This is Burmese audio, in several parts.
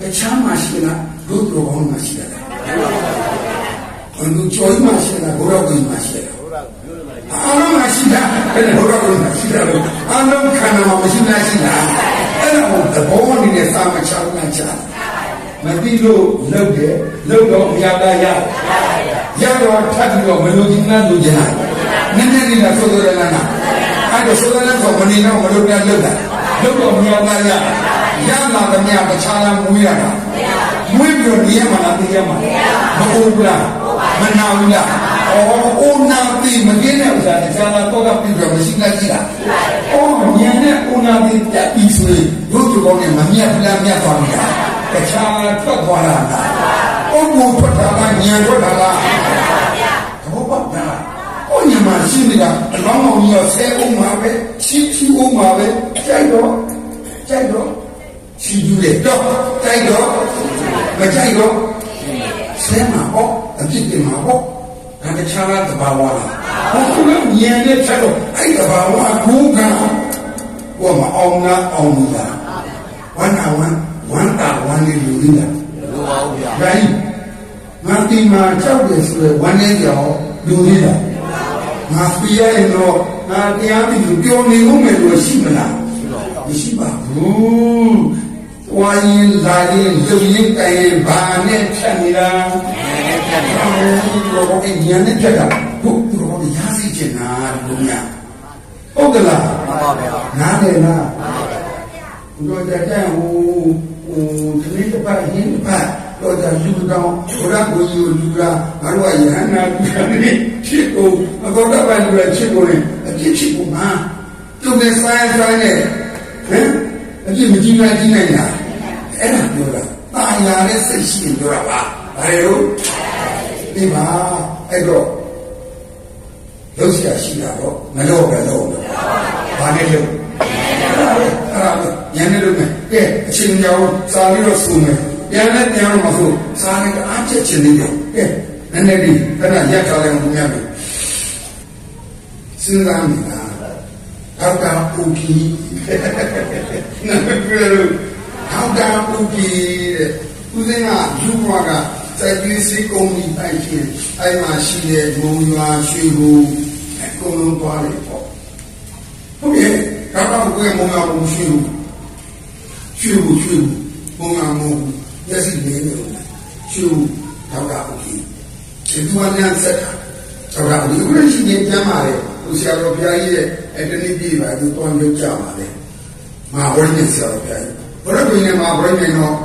တခြားမှာရှိလားဒုက္ခဘောင်းမှာရှိတယ်ဘုံကျော်မှာရှိလားဘုရားကိုမှာရှိတယ်အားလုံးမရှိတာအဲ့ဒါဘုရားကိုမရှိတယ်လို့အားလုံးခန္ဓာမှာမရှိလားရှိလားအဲ့ဒါကိုသဘောနေတဲ့စာမချောင်းကချာမသိလို့လုတ်တယ်လုတ်တော့မရတာရရတော့ထပ်ပြီးတော့မလို့ဒီနာလူကြလားနည်းနည်းလေးလားဆိုတော့လည်းနာအဲ့တော့ဆိုတော့လည်းမနေတော့မလို့ပြန်လုတ်တာလုတ်တော့မရတာရ ရလာတဲ့မြတ်တခြားလားမွေးရတာမွေးပြီးတော့နေရမှာလားသိရမှာမဟုတ်ဘူးလားမနာဘူးလားဩအိုနာပြီမကင်းတဲ့ဥစ္စာတခြားလားတော့ကပြီးတော့မရှိလားရှိလားဩညံနဲ့အိုနာပြီတက်ပြီးဆိုရင်တို့တို့ကောင်းနဲ့မမြတ်ဘူးလားမြတ်သွားပြီလားတခြားထွက်သွားတာလားဩဘူထွက်တာလားညံထွက်တာလားသဘောပေါက်လားဩညမှာရှိနေတာအလောင်းအောင်ကြီးရောဆဲအောင်မှာပဲချီချီအောင်မှာပဲကြိုက်တော့ကြိုက်တော့ ချီယူတယ်တော့ကြိုက်တော့မကြိုက်တော့ဆဲမှာပေါ့အဖြစ်တင်မှာပေါ့ဒါတခြားလားတဘာဝလားဟောခုလည်းညံနဲ့ချက်တော့အဲ့တဘာဝကိုကဟောမအောင်လားအောင်လားဝမ်းနာဝမ်းဝမ်းတာဝမ်းနေလူသေးလားလိုပါဘူးဗျာ။ဒါကြီးငါဒီမှာကြောက်တယ်ဆိုရယ်ဝမ်းနေကြောင်လူသေးလား။ငါပြရရင်တော့ငါတရားပြီးပြောနေဦးမယ်လို့ရှိမလား။မရှိပါဘူး။ ဝိုင်းရင်လာရင်လူရင်တိုင်ရင်ဘာနဲ့ဖြတ်နေတာ။နည်းနည်းပြတ်နေအော်ဒီလိုကညနေဖြတ်တာဘုရားကရားစီချင်တာလူများ။ဟုတ်ကလားပါပါဗျာ။နားတယ်လား။ဘုရားကြတဲ့ဟိုဟိုဒီနေ့တစ်ပတ်ရင်းတစ်ပတ်တော့ကြလူတောင်ဘုရားကိုယူလူကငါတို့ကယဟန္တာပြည်ချစ်ကိုအကောတပန်လူကချစ်ကိုရင်အပြစ်ချစ်ကိုမှာသူနဲ့ဆိုင်ဆိုင်နဲ့ဟမ်အပြစ်မကြည့်နိုင်ကြည့်နိုင်လား အဲ့ဒါပြောတာတာယာတဲ့စိတ်ရှိရင်ပြောတာပါဘာလို့ဒီမှာအဲ့တော့လုံးရှာရှိတာတော့မလို့ပဲလို့ဘာနဲ့လို့အဲ့ဒါပဲအဲ့ဒါပဲညနေလို့မယ်ကဲအချိန်ကြောင်စာပြီးတော့စုမယ်ပြန်နဲ့ပြန်တော့မဆိုစာနဲ့အားချက်ချင်နေတယ်ကဲနည်းနည်းလေးခဏရက်ထားလိုက်အောင်မြတ်ပြီစဉ်းစားမိတာထောက်တာပူကီနာမည်ပြောလို့ ထောက်တာပူကီတဲ့ဦးစင်းကယူဘွားကစိုက်ပြီးစီကုမ္ပဏီပိုင်ရှင်အဲ့မှာရှိတဲ့ဘုံရွာရွှေဘူအကုန်လုံးသွားတယ်ပေါ့ဟုတ်ရဲ့ဒါတော့ကိုယ်မုံရဘူးရွှေဘူရွှေဘူရွှေဘူမုံရမုံမျက်စိနေနေလို့ရွှေဘူထောက်တာပူကီဒီသူကလည်းဆက်တာထောက်တာပူကီဦးရှိနေပြန်ပါလေဦးဆရာတော်ဘုရားကြီးရဲ့အဲ့တနည်းပြပါသူတွန်းပြောကြပါလေမဟာဝိညာဉ်ဆရာတော်ဘုရားကြီး ဘုရားရှင်နဲ့မဟာဝိညာဉ်တော့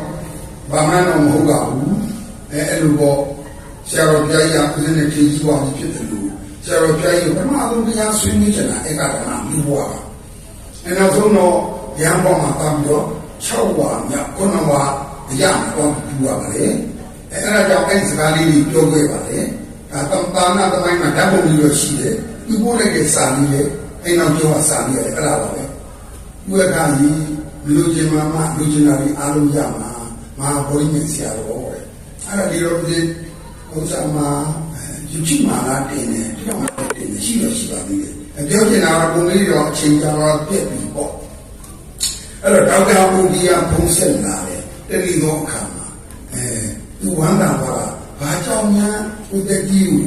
ဘာမှတော့မဟုတ်ပါဘူးအဲအဲ့လိုပေါ့ဆရာတော်ဘုရားကြီးကဦးဇင်းနဲ့ထင်ကြီးပါဖြစ်တယ်လို့ဆရာတော်ဘုရားကြီးပထမဆုံးတရားဆွေးနွေးချင်တာအဲ့ကတည်းကမြူဘွားကအဲနောက်ဆုံးတော့ရဟန်းပေါ်မှာတာပြီးတော့6ဝါမြောက်9ဝါရမှာတော့ပြူပါပါလေအဲအဲ့ဒါကြောင့်အဲ့ဒီစကားလေးကိုပြောခဲ့ပါလေဒါတမ္ပါဏသမိုင်းမှာဓာတ်ပုံလေးတော့ရှိတယ်သူပို့လိုက်တဲ့စာလေးလေအဲ့နောက်ကျောင်းကစာလေးရတယ်အဲ့ဒါပါပဲဘုရားကကြီး လူချင်းမမလူချင်းနာပြီးအားလုံးရမှာမဟာဘုန်းကြီးဆရာတော်တဲ့အဲ့ဒါဒီတော့ဒီဥစ္စာမှာယူချိမာလာတင်တယ်ဒီတော့တင်တယ်ရှိတော့ရှိပါသေးတယ်အပြောချင်တာကပုံလေးတော့အချိန်ကြာတော့ပြက်ပြီပေါ့အဲ့တော့ဒေါက်တာဘုန်းကြီးကဖုံးဆက်လာတယ်တတိသောအခါမှာအဲသူဝမ်းသာပါဘာကြောင့်များဥဒတိကို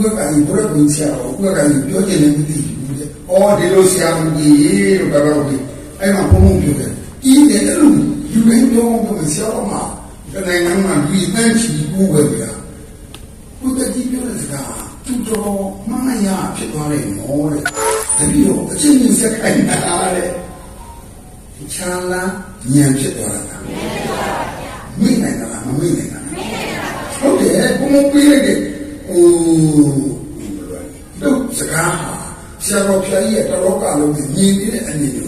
ဥက္ကဋ္ဌဘုရားကိုဆရာတော်ဥက္ကဋ္ဌပြောချင်တယ်မသိဘူးတဲ့။အော်ဒီလိုဆရာမကြီးလို့ပြောတော့ဒီ အဲ့မှာဘုံဘုံပြောတယ်။ဒီတဲ့အဲ့လိုယူရင်းတော့ဘုရားဆရာတော်မှာဒီနိုင်ငံမှာဒီအန်းချီပူပဲဗျာ။ဥဒတိပြောတဲ့စကားသူတော်မမရဖြစ်သွားတယ်မောတဲ့။တပည့်တော်အချင်းချင်းဆက်ခိုင်းတာတဲ့။ချာလာညံဖြစ်သွားတာ။မိနိုင်တာလားမမိနိုင်တာလား။ဟုတ်တယ်ဘုံဘုံပြေးလိုက်တယ်ဟိုတို့စကားဟာဆရာတော်ဖျားကြီးရဲ့တရောကလုံးနဲ့ညီနေတဲ့အနေနဲ့ဘုံက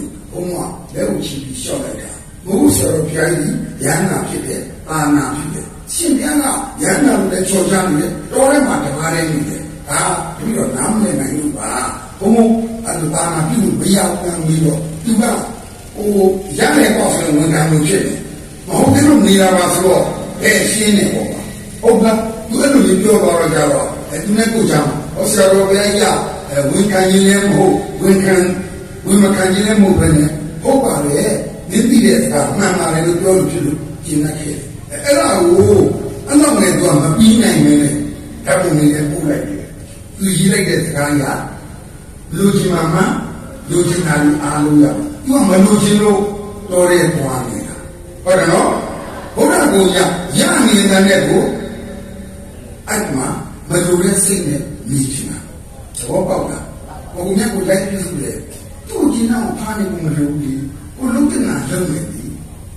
လက်ကိုချီပြီးရှောက်လိုက်တာဘုဆရာတော်ဖျားကြီးရဟန္တာဖြစ်တယ်အာနာဖြစ်တယ်ရှင်ပြန်ကရဟန္တာလို့လည်းချော်ချနေတယ်တော်ထဲမှာတပါးလေးနေတယ်ဒါပြီးတော့နားမလည်နိုင်လို့ပါဘုံအဲ့လိုအာနာပြုလို့မရဘူးပြီးတော့သူကဟိုရတဲ့ပေါ့ဆိုရင်ဝန်ခံလို့ဖြစ်တယ်မဟုတ်သေးလို့နေတာပါဆိုတော့အဲရှင်းနေပေါ့ဟုတ်လားသူအဲ့လိုပြောသွားတော့ကြတော့အဲသူနဲ့ကိုကြောင်ဟောဆရာတော်ဘုရားကြီးကအဲဝန်ခံရင်လည်းမဟုတ်ဝန်ခံဝန်မခံရင်လည်းမဟုတ်ပဲနဲ့ ဟုတ်ပါလေနင်းသိတဲ့အခါမှန်ပါလေလို့ပြောလို့ဖြစ်လို့ရကျင့်ခဲ့တယ်အဲ့ဒါကိုအဲ့တော့လည်းသူကမပြီးနိုင်မင်းနဲ့ဓာတ်ပုံလေးနဲ့ပို့လိုက်တယ်သူရေးလိုက်တဲ့စကားကလူကြီးမှမှလူကြီးနာလူအားလုံးရသူကမလူကြီးလို့တော်ရဲသွားနေတာဟုတ်တယ်နော်ဘုရားကိုရရနေတဲ့နဲ့ကိုအဲ့မှာမလူရဲ့စိတ်နဲ့မြည်ချင်တာသဘောပေါက်လားဘုံမြတ်ကိုလိုက်ပြီးဆိုတယ် သူ့ကြီးနာကိုဖားနေကိုမလုပ်ဘူးကိုလုံးကနာလုံးနေပြီ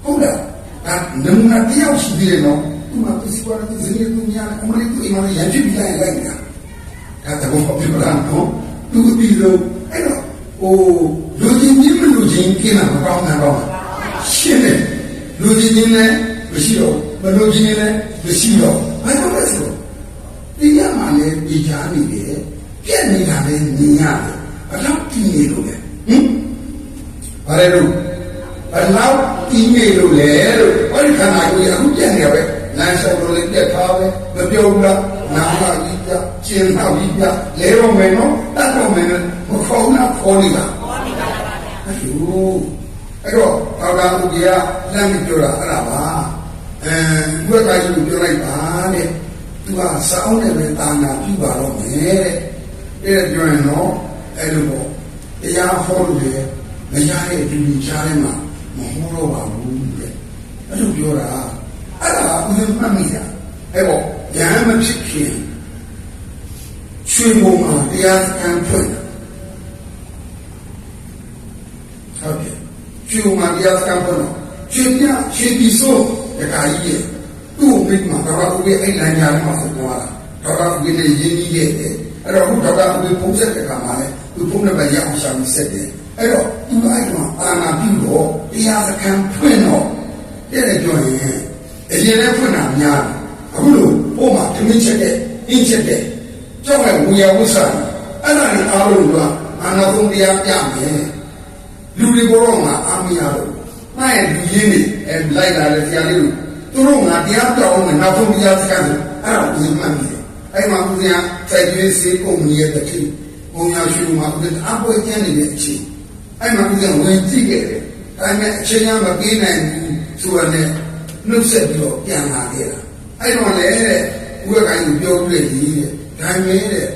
ဟုတ်လားဒါနမနာတယောက်ရှိသေးတယ်နော်သူကပစ္စည်းဝါဒသူဇင်းရဲ့သူများအမလေးသူအိမ်မှာရံပြစ်ပြီးလိုက်လိုက်နေတာဒါတဘောပြပလာနော်သူဒီလိုအဲ့တော့ဟိုလူချင်းချင်းမလူချင်းကိနာမကောင်းတာတော့ရှင်းတယ်လူချင်းချင်းလည်းမရှိတော့မလူချင်းလည်းမရှိတော့ဘာလို့လဲဆိုတော့ဒီညမှာလည်းဒီချာနေတယ်ပြက်နေတာလည်းမြင်ရတယ်အတော့ကြည့်နေလို့လေဟင် ဘာလဲလို့ဘလောက်တီးနေလို့လဲလို့ဟောဒီခန္ဓာကိုယ်အခုပြက်နေရပဲလမ်းလျှောက်လို့လည်းပြက်ထားပဲမပြောဘူးလားနာမကြီးပြကျင်းတော့ကြီးပြလဲတော့မယ်နော်တတ်တော့မယ်မခေါင်းနာခေါ်နေတာခေါ်နေတာပါဗျာအဲ့လိုအဲ့တော့ဘာသာဥပ္ပယလမ်းမပြောတာအဲ့ဒါပါအဲဘုရားကြီးပြောလိုက်ပါတဲ့သူကစောင်းနေပဲတာနာပြုပါတော့မယ်တဲ့အဲ့ဒါပြောရင်တော့အဲ့လိုပေါ့တရားဟောလို့လေ မရတဲ့ဒီလူချားထဲမှာမဟောတော့ပါဘူးတဲ့အဲ့လိုပြောတာအဲ့ဒါကဦးဇင်းမှတ်မိတာအဲ့ပေါ့ဉာဏ်မဖြစ်ခင်ရွှေဘုံမှာတရားစခန်းဖွင့်ဟုတ်ကဲ့ရွှေဘုံမှာတရားစခန်းဖွင့်တော့ရွှေပြရွှေပြည်စိုးတခါကြီးရဲ့သူ့ကိုပြီးမှတော့ဦးရဲ့အဲ့လမ်းကြားမှာဆက်သွားတာတော့ဦးရဲ့ရင်းကြီးရဲ့အဲ့တော့ခုတော့ဦးပုံစံတဲ့ကမှာလဲ သူပုံနဲ့ပဲရအောင်ရှာပြီးဆက်တယ်အဲ့တော့သူအဲ့တော့အာနာပြုတော့တရားစခန်းဖွင့်တော့တဲ့ကြောရင်အရင်လည်းဖွင့်တာများအခုလို့ပုံမှာထမင်းချက်တဲ့အင်းချက်တဲ့ကြောက်တဲ့ဝေယဝဆာအဲ့ဒါလည်းအားလုံးကအာနာသုံးတရားပြမယ်လူတွေဘောတော့ငါအာမရတော့ငါရဲ့လူရင်းတွေအဲလိုက်လာတဲ့ဆရာလေးတို့သူတို့ငါတရားပြောင်းမယ်နောက်ဆုံးတရားစကားဆိုအဲ့ဒါကိုမှတ်မိတယ်အဲ့မှာဦးဇင်းစိုက်ကျွေးစေကုမ္ပဏီရဲ့တတိ ဘုံရရှိမှာဦးဇင်းအပွဲကျန်းနေတဲ့အချိန်အဲ့မှာဦးဇင်းဝင်ကြည့်ခဲ့တယ်ဒါပေမဲ့အချိန်ရမပေးနိုင်ဘူးဆိုရတဲ့နှုတ်ဆက်ပြီးတော့ပြန်လာခဲ့တာအဲ့တော့လေတဲ့ဦးရကိုင်းကိုပြောပြည့်ကြီးတဲ့ဒါမဲတဲ့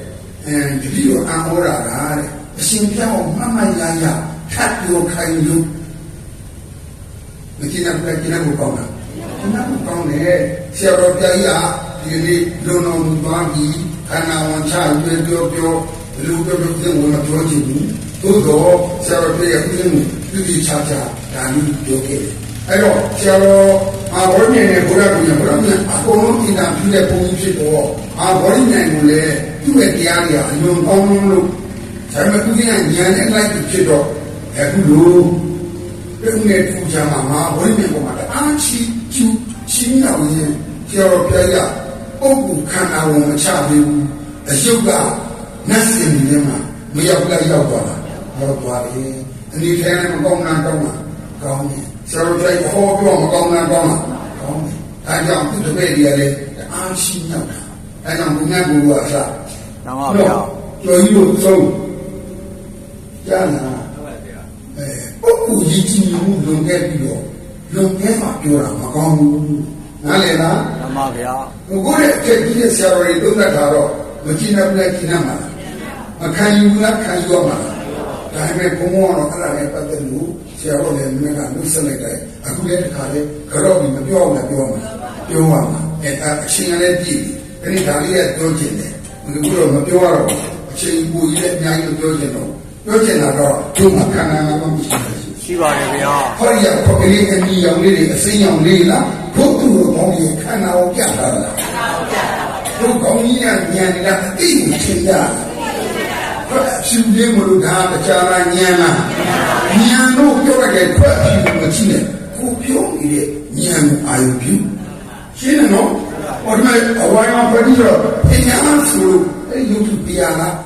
အဲတတိယအံဩရာကတဲ့အရှင်ပြောင်းမမရရထပ်ပြောခိုင်းလို့မကျင်တဲ့ကျင်တဲ့ကိုကောင်းတာကျင်တဲ့ကိုကောင်းတယ်ဆရာတော်ပြကြီးဟာဒီနေ့လုံတော်မူသွားပြီးခန္ဓာဝန်ချပြောပြောပြော လူပြောပြောတဲ့ဝန်မပြောချင်ဘူးသို့တော့ဆရာတော်ပြရဲ့ဥစဉ်ကိုပြည့်ချာချာဒါမျိုးပြောခဲ့တယ်အဲ့တော့ဆရာတော်အာဘောရင်းနဲ့ဘုရားကိုဘုရားကအကုန်လုံးတင်တာပြုတဲ့ပုံကြီးဖြစ်တော့အာဘောရင်းနဲ့ကိုလည်းသူ့ရဲ့တရားတွေအလွန်ကောင်းလို့ဒါပေမဲ့သူကဉာဏ်နဲ့လိုက်ဖြစ်တော့အခုလို့ပြုံးတဲ့ပူဇာမှာငါဝိညာဉ်ပေါ်မှာတအားချီကျူချင်းတော်ရင်ကျော်ပြရပုဂ္ဂိုလ်ခန္ဓာဝင်မချသေးဘူးအယုတ်က နတ်စင်နေမှာမရောက်လိုက်ရောက်သွားတာရောက်သွားတယ်အနေထဲနဲ့မကောင်းတာကောင်းတာကောင်းတယ်ကျော်ပြရဟောပြောမကောင်းတာကောင်းတာကောင်းတယ်အဲကြောင့်သူတပည့်တွေကလည်းတအားချီရောက်တာအဲကြောင့်ဘုရားကိုယ်ကအစတောင်းပါဗျာကျော်ကြီးလို့သုံးကြားလားအဲပုဂ္ဂိုလ်ရည်ကြည်မှုလွန်ခဲ့ပြီးတော့လွန်ခဲ့မှပြောတာမကောင်းဘူးနားလည်လားဓမ္မဗျာဘုရားရဲ့အထက်ကြီးတဲ့ဆရာတော်တွေသုံးသပ်တာတော့မကြည့်နိုင်ဘူးလားကြည့်နိုင်မှာလား မခံယူဘူးလားခံယူရမှာလားဒါပေမဲ့ဘုံဘုံကတော့အဲ့ဒါနဲ့ပတ်သက်လို့ဆရာတော်လည်းမင်းကနှုတ်ဆက်လိုက်တယ်အခုလည်းတစ်ခါလေကြောက်ပြီးမပြောဘူးလားပြောမှာပြောရမှာအဲဒါအချိန်လည်းကြည့်ပြီဒါလေးကပြောချင်တယ်ဘယ်လိုတော့မပြောရတော့အချိန်ပူကြီးလည်းအများကြီးပြောချင်တော့ပြောချင်တာတော့ကျုံမှာခန္ဓာငါးပါးမရှိဘူးရှိပါတယ်ဗျာဟောရဖော်ကလေးအနီရောင်လေးတွေအစိမ်းရောင်လေးလားဘုသူ့ကိုကောင်းကြီးခန္ဓာကိုပြတာလားခန္ဓာကိုပြတာပါဘုကောင်းကြီးကဉာဏ်နေတာအသိကိုသင် ရဟောဖြူလေးမလို့ဒါတရားလားဉာဏ်လားဉာဏ်တို့ပြောရတဲ့ခွက်ဖြူမကြည့်နဲ့ကိုပြောနေတဲ့ဉာဏ်ကိုအာရုံပြုရှင်းတယ်နော်ဟောဒီမှာအဝိုင်းအောင်ဖတ်ပြီးတော့ပညာဆိုလို့အဲ့ဒီ YouTube ပြရလား